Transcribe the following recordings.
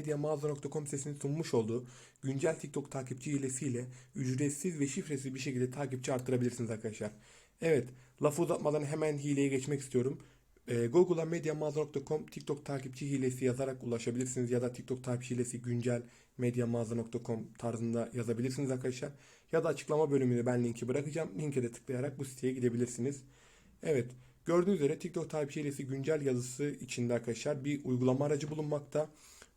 Medyamağaza.com sitesinin sunmuş olduğu güncel TikTok takipçi hilesiyle ücretsiz ve şifresiz bir şekilde takipçi arttırabilirsiniz arkadaşlar. Evet, lafı uzatmadan hemen hileye geçmek istiyorum. Ee, Google'a medyamağaza.com TikTok takipçi hilesi yazarak ulaşabilirsiniz ya da TikTok takipçi hilesi güncel medyamağaza.com tarzında yazabilirsiniz arkadaşlar. Ya da açıklama bölümüne ben linki bırakacağım. Linke de tıklayarak bu siteye gidebilirsiniz. Evet, gördüğünüz üzere TikTok takipçi hilesi güncel yazısı içinde arkadaşlar bir uygulama aracı bulunmakta.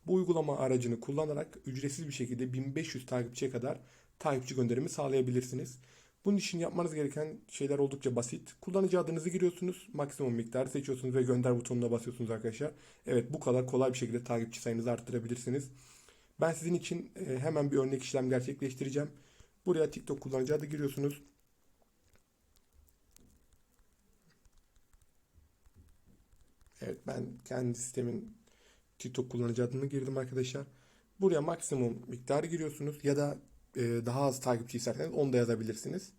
Bu uygulama aracını kullanarak ücretsiz bir şekilde 1500 takipçiye kadar takipçi gönderimi sağlayabilirsiniz. Bunun için yapmanız gereken şeyler oldukça basit. Kullanıcı adınızı giriyorsunuz, maksimum miktarı seçiyorsunuz ve gönder butonuna basıyorsunuz arkadaşlar. Evet bu kadar kolay bir şekilde takipçi sayınızı arttırabilirsiniz. Ben sizin için e, hemen bir örnek işlem gerçekleştireceğim. Buraya TikTok kullanıcı adı giriyorsunuz. Evet ben kendi sistemin TikTok kullanıcı adını girdim arkadaşlar. Buraya maksimum miktarı giriyorsunuz ya da e, daha az takipçi isterseniz onu da yazabilirsiniz.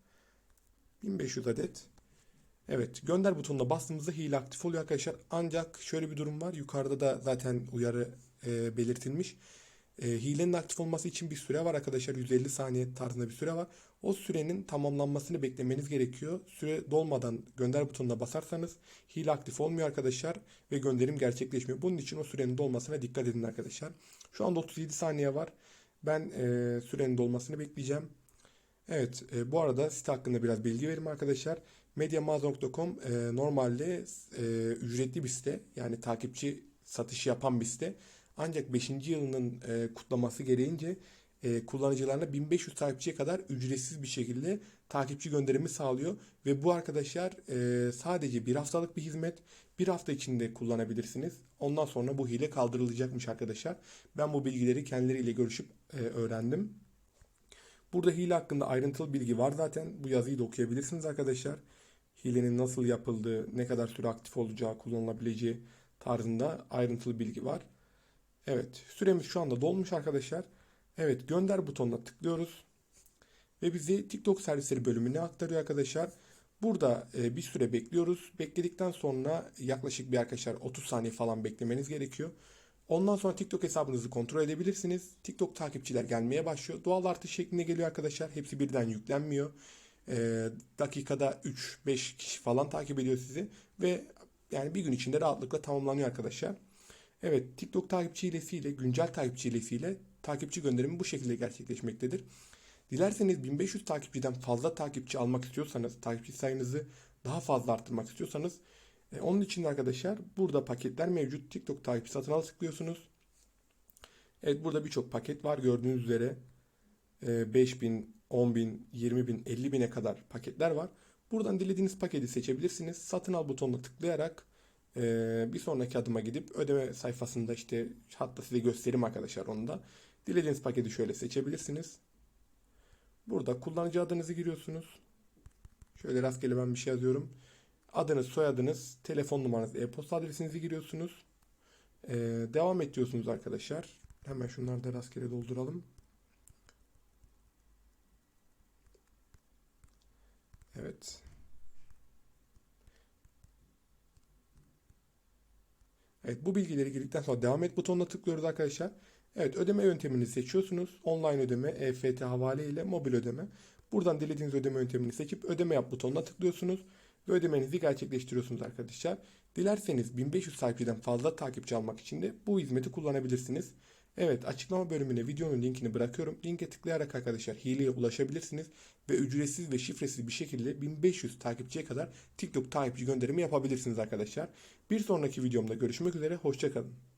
1500 adet. Evet gönder butonuna bastığımızda hile aktif oluyor arkadaşlar. Ancak şöyle bir durum var. Yukarıda da zaten uyarı e, belirtilmiş. E, hilenin aktif olması için bir süre var arkadaşlar. 150 saniye tarzında bir süre var. O sürenin tamamlanmasını beklemeniz gerekiyor. Süre dolmadan gönder butonuna basarsanız hile aktif olmuyor arkadaşlar ve gönderim gerçekleşmiyor. Bunun için o sürenin dolmasına dikkat edin arkadaşlar. Şu anda 37 saniye var. Ben e, sürenin dolmasını bekleyeceğim. Evet, e, bu arada site hakkında biraz bilgi vereyim arkadaşlar. Medyamağaza.com e, normalde e, ücretli bir site. Yani takipçi satışı yapan bir site. Ancak 5. yılının e, kutlaması gereğince e, kullanıcılarına 1500 takipçiye kadar ücretsiz bir şekilde takipçi gönderimi sağlıyor. Ve bu arkadaşlar e, sadece bir haftalık bir hizmet. Bir hafta içinde kullanabilirsiniz. Ondan sonra bu hile kaldırılacakmış arkadaşlar. Ben bu bilgileri kendileriyle görüşüp e, öğrendim. Burada hile hakkında ayrıntılı bilgi var zaten. Bu yazıyı da okuyabilirsiniz arkadaşlar. Hilenin nasıl yapıldığı, ne kadar süre aktif olacağı, kullanılabileceği tarzında ayrıntılı bilgi var. Evet, süremiz şu anda dolmuş arkadaşlar. Evet, gönder butonuna tıklıyoruz. Ve bizi TikTok servisleri bölümüne aktarıyor arkadaşlar. Burada e, bir süre bekliyoruz. Bekledikten sonra yaklaşık bir arkadaşlar 30 saniye falan beklemeniz gerekiyor. Ondan sonra TikTok hesabınızı kontrol edebilirsiniz. TikTok takipçiler gelmeye başlıyor. Doğal artış şeklinde geliyor arkadaşlar. Hepsi birden yüklenmiyor. E, dakikada 3-5 kişi falan takip ediyor sizi. Ve yani bir gün içinde rahatlıkla tamamlanıyor arkadaşlar. Evet, TikTok takipçi hilesiyle, güncel takipçi hilesiyle takipçi gönderimi bu şekilde gerçekleşmektedir. Dilerseniz 1500 takipçiden fazla takipçi almak istiyorsanız, takipçi sayınızı daha fazla arttırmak istiyorsanız, e, onun için de arkadaşlar burada paketler mevcut. TikTok takipçi satın al tıklıyorsunuz. Evet burada birçok paket var gördüğünüz üzere. E, 5000, 10000, 20000, 50000'e kadar paketler var. Buradan dilediğiniz paketi seçebilirsiniz. Satın al butonuna tıklayarak ee, bir sonraki adıma gidip ödeme sayfasında işte hatta size göstereyim arkadaşlar onu da. Dilediğiniz paketi şöyle seçebilirsiniz. Burada kullanıcı adınızı giriyorsunuz. Şöyle rastgele ben bir şey yazıyorum. Adınız, soyadınız, telefon numaranız, e-posta adresinizi giriyorsunuz. Ee, devam et diyorsunuz arkadaşlar. Hemen şunları da rastgele dolduralım. Evet. Evet bu bilgileri girdikten sonra devam et butonuna tıklıyoruz arkadaşlar. Evet ödeme yöntemini seçiyorsunuz. Online ödeme, EFT havale ile mobil ödeme. Buradan dilediğiniz ödeme yöntemini seçip ödeme yap butonuna tıklıyorsunuz. Ve ödemenizi gerçekleştiriyorsunuz arkadaşlar. Dilerseniz 1500 takipçiden fazla takipçi almak için de bu hizmeti kullanabilirsiniz. Evet açıklama bölümüne videonun linkini bırakıyorum. Linke tıklayarak arkadaşlar hileye ulaşabilirsiniz. Ve ücretsiz ve şifresiz bir şekilde 1500 takipçiye kadar TikTok takipçi gönderimi yapabilirsiniz arkadaşlar. Bir sonraki videomda görüşmek üzere. Hoşçakalın.